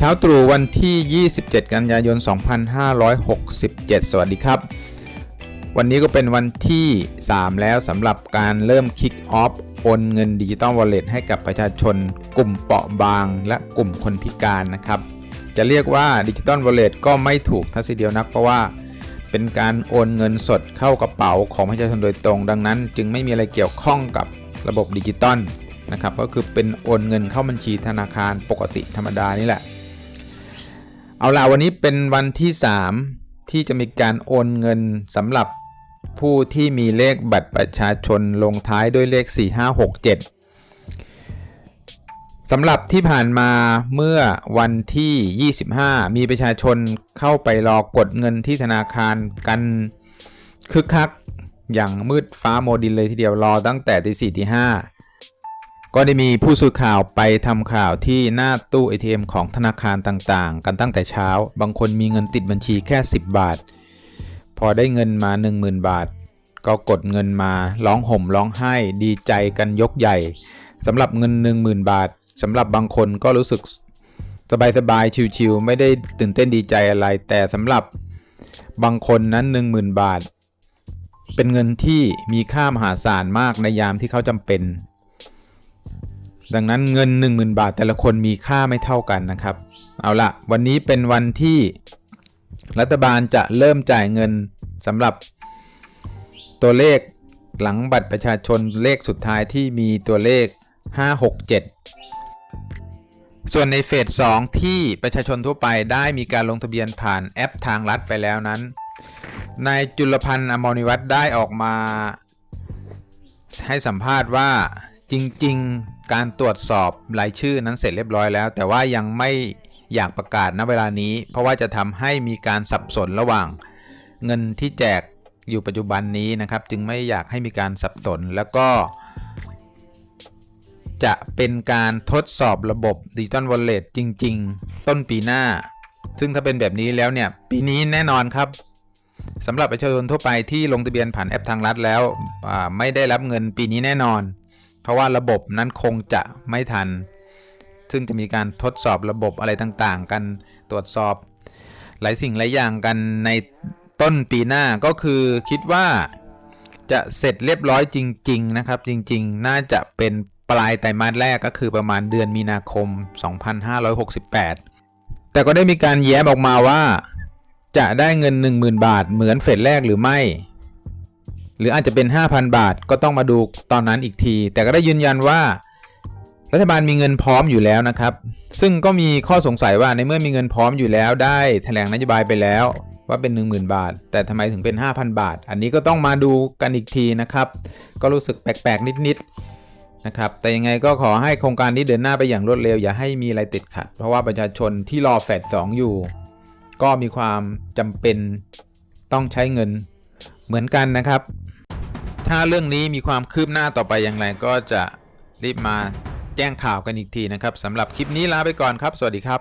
เช้าตรู่วันที่ 27 กันยายน 2567 สวัสดีครับ วันนี้ก็เป็นวันที่ 3 แล้วสำหรับการเริ่ม Kick Off โอนเงินดิจิตอลวอลเล็ตให้กับประชาชน กลุ่มเปราะบาง และกลุ่มคนพิการนะครับ จะเรียกว่าดิจิตอลวอลเล็ตก็ไม่ถูกทัศเดียวนักเพราะว่าเป็นการโอนเงินสดเข้ากระเป๋าของประชาชนโดยตรง ดังนั้น จึงไม่มีอะไรเกี่ยวข้องกับระบบดิจิตอลนะครับก็คือเป็นโอนเงินเข้าบัญชีธนาคารปกติธรรมดานี่แหละ เอาล่ะวันนี้เป็นวันที่ 3 ที่จะมีการโอนเงินสำหรับผู้ที่มีเลขบัตรประชาชนลงท้ายด้วยเลข 4567สำหรับที่ผ่านมาเมื่อวันที่ 25 มีประชาชนเข้าไปรอกดเงินที่ธนาคารกันคึกคักอย่างมืดฟ้าโมดินเลยทีเดียวรอตั้งแต่ตีสี่ตีห้า ก็ได้มีผู้สื่อข่าวไปทำข่าวที่หน้าตู้ ATM ของธนาคารต่างๆ กันตั้งแต่เช้า บางคนมีเงินติดบัญชีแค่ 10 บาท พอได้เงินมา 10,000 บาท ก็กดเงินมาร้องห่มร้องไห้ดีใจกันยกใหญ่สำหรับเงิน 10,000 บาทสำหรับบางคนก็รู้สึกสบายๆชิวๆไม่ได้ตื่นเต้นดีใจอะไร แต่สำหรับบางคนนั้น 10,000 บาท เป็นเงินที่มีค่ามหาศาลมากในยามที่เขาจำเป็น ดังนั้นเงิน 10,000 บาทแต่ละคนมีค่าไม่เท่ากันนะครับ เอาละวันนี้เป็นวันที่รัฐบาลจะเริ่มจ่ายเงินสำหรับตัวเลขหลังบัตรประชาชนเลขสุดท้ายที่มีตัวเลข 567 ส่วนในเฟส 2 ที่ประชาชนทั่วไปได้มีการลงทะเบียนผ่านแอปทางรัฐไปแล้วนั้น นายจุลพันธ์อมรนิวัฒน์ได้ออกมา ให้สัมภาษณ์ว่าจริง ๆ การตรวจสอบรายชื่อนั้นเสร็จเรียบร้อยแล้ว แต่ว่ายังไม่อยากประกาศณเวลานี้ เพราะว่าจะทำให้มีการสับสนระหว่าง เงินที่แจกอยู่ปัจจุบันนี้นะครับ จึงไม่อยากให้มีการสับสนแล้วก็ จะเป็นการทดสอบระบบดิจิตอลวอลเล็ตจริง ๆ ต้นปีหน้า ซึ่งถ้าเป็นแบบนี้แล้วเนี่ย ปีนี้แน่นอนครับสำหรับประชาชนทั่วไปที่ลงทะเบียนผ่านแอปทางรัฐแล้วไม่ได้รับเงินปีนี้แน่นอน ราะว่าระบบนั้นคงจะไม่ทัน ซึ่งจะมีการทดสอบระบบอะไรต่างๆ กันตรวจสอบ หลายสิ่งหลายอย่างกันในต้นปีหน้าก็คือคิดว่าจะเสร็จเรียบร้อยจริง ๆ นะครับ จริง ๆ น่าจะเป็นปลายไตรมาสแรกก็คือประมาณเดือนมีนาคม 2568 แต่ก็ได้มีการแย้มออกมาว่า จะได้เงิน 10,000 บาทเหมือนเฟสแรกหรือไม่ หรืออาจจะเป็น 5,000 บาทก็ต้องมาดูตอนนั้นอีกที แต่ก็ได้ยืนยันว่า รัฐบาลมีเงินพร้อมอยู่แล้วนะครับ ซึ่งก็มีข้อสงสัยว่าในเมื่อมีเงินพร้อมอยู่แล้ว ได้แถลงนโยบายไปแล้วว่าเป็น 10,000 บาท แต่ทำไมถึงเป็น 5,000 บาท อันนี้ก็ต้องมาดูกันอีกทีนะครับ ก็รู้สึกแปลกๆนิดๆนะครับแต่ยังไงก็ขอให้โครงการนี้เดินหน้าไปอย่างรวดเร็ว อย่าให้มีอะไรติดขัด เพราะว่าประชาชนที่รอแฟด2อยู่ ก็มีความจำเป็นต้องใช้เงินเหมือนกันนะครับ ถ้าเรื่องนี้มีความคืบหน้าต่อไปอย่างไรก็จะรีบมาแจ้งข่าวกันอีกทีนะครับสำหรับคลิปนี้ลาไปก่อนครับ สวัสดีครับ